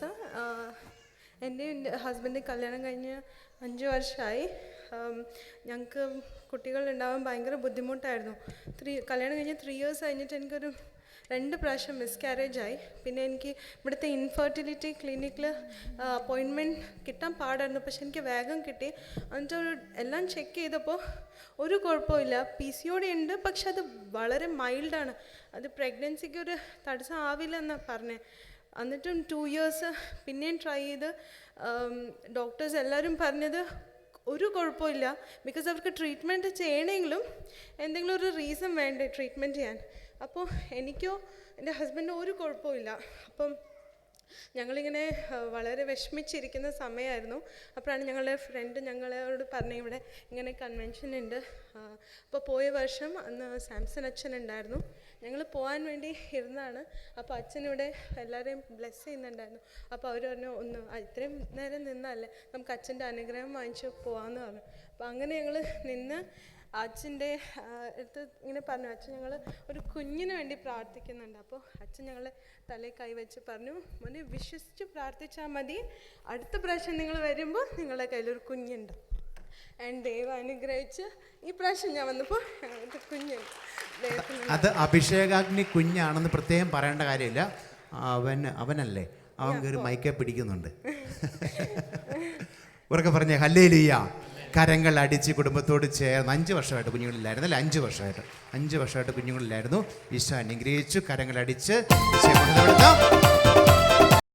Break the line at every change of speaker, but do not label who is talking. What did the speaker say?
Sir എന്റെ husband കല്യാണം കഴിഞ്ഞ് അഞ്ച് വർഷമായി ഞങ്ങൾക്ക് കുട്ടികൾ ഉണ്ടാവാൻ ഭയങ്കര ബുദ്ധിമുട്ടായിരുന്നു. ത്രീ കല്യാണം കഴിഞ്ഞ് ത്രീ ഇയേഴ്സ് കഴിഞ്ഞിട്ട് എനിക്കൊരു രണ്ട് പ്രാവശ്യം മിസ്കാരേജ് ആയി. പിന്നെ എനിക്ക് ഇവിടുത്തെ ഇൻഫെർട്ടിലിറ്റി ക്ലിനിക്കിൽ അപ്പോയിൻമെന്റ് കിട്ടാൻ പാടായിരുന്നു. പക്ഷെ എനിക്ക് വേഗം കിട്ടി. എന്നിട്ട് ഒരു എല്ലാം ചെക്ക് ചെയ്തപ്പോൾ ഒരു കുഴപ്പമില്ല പി സി ഡി ഉണ്ട് പക്ഷെ അത് വളരെ മൈൽഡാണ് അത് പ്രഗ്നൻസിക്ക് ഒരു തടസ്സം ആവില്ല എന്നാണ് പറഞ്ഞത് എന്നിട്ടും ടു ഇയേഴ്സ് പിന്നെയും ട്രൈ ചെയ്ത് ഡോക്ടേഴ്സ് എല്ലാവരും പറഞ്ഞത് ഒരു കുഴപ്പമില്ല. ബിക്കോസ് അവർക്ക് ട്രീറ്റ്മെന്റ് ചെയ്യണമെങ്കിലും എന്തെങ്കിലും ഒരു റീസൺ വേണ്ടേ ട്രീറ്റ്മെന്റ് ചെയ്യാൻ. അപ്പോൾ എനിക്കോ എന്റെ ഹസ്ബൻഡോ ഒരു കുഴപ്പമില്ല. അപ്പം ഞങ്ങളിങ്ങനെ വളരെ വിഷമിച്ചിരിക്കുന്ന സമയമായിരുന്നു. അപ്പോഴാണ് ഞങ്ങളുടെ ഫ്രണ്ട് ഞങ്ങളോട് പറഞ്ഞു ഇവിടെ ഇങ്ങനെ കൺവെൻഷൻ ഉണ്ട്. അപ്പോൾ പോയ വർഷം അന്ന് സാംസൺ അച്ഛൻ ഉണ്ടായിരുന്നു. ഞങ്ങൾ പോകാൻ വേണ്ടി ഇരുന്നാണ്. അപ്പോൾ അച്ഛൻ ഇവിടെ എല്ലാവരെയും ബ്ലെസ് ചെയ്യുന്നുണ്ടായിരുന്നു. അപ്പോൾ അവർ പറഞ്ഞു ഒന്ന് ഇത്രയും നേരം നിന്നല്ലേ നമുക്ക് അച്ഛന്റെ അനുഗ്രഹം വാങ്ങിച്ച് പോകാമെന്ന് പറഞ്ഞു. അപ്പോൾ അങ്ങനെ ഞങ്ങൾ നിന്ന് അച്ഛന്റെ അടുത്ത് ഇങ്ങനെ പറഞ്ഞു അച്ഛൻ ഞങ്ങൾ ഒരു കുഞ്ഞിന് വേണ്ടി പ്രാർത്ഥിക്കുന്നുണ്ട്. അപ്പോൾ അച്ഛൻ ഞങ്ങളെ തലയിൽ കൈവച്ച് പറഞ്ഞു മോനെ വിശ്വസിച്ച് പ്രാർത്ഥിച്ചാൽ മതി. അടുത്ത പ്രാവശ്യം നിങ്ങൾ വരുമ്പോൾ നിങ്ങളുടെ കയ്യിലൊരു കുഞ്ഞുണ്ട്. ആൻഡ് ദൈവം അനുഗ്രഹിച്ച് ഈ പ്രാവശ്യം ഞാൻ വന്നപ്പോൾ കുഞ്ഞുണ്ട്.
അത് അഭിഷേകാഗ്നി കുഞ്ഞാണെന്ന് പ്രത്യേകം പറയേണ്ട കാര്യമില്ല. അവൻ അവനല്ലേ. അവൻ ഒരു മൈക്കെ പിടിക്കുന്നുണ്ട്. ഉറക്കെ പറഞ്ഞേ ഹല്ലേ ലിയ കരങ്ങൾ അടിച്ച് കുടുംബത്തോട് ചേർന്ന് അഞ്ച് വർഷമായിട്ട് കുഞ്ഞുങ്ങളില്ലായിരുന്നു അല്ലേ? അഞ്ച് വർഷമായിട്ട്. അഞ്ച് വർഷമായിട്ട് കുഞ്ഞുങ്ങളില്ലായിരുന്നു. ഈശോ അനുഗ്രഹിച്ചു കരങ്ങൾ അടിച്ച്.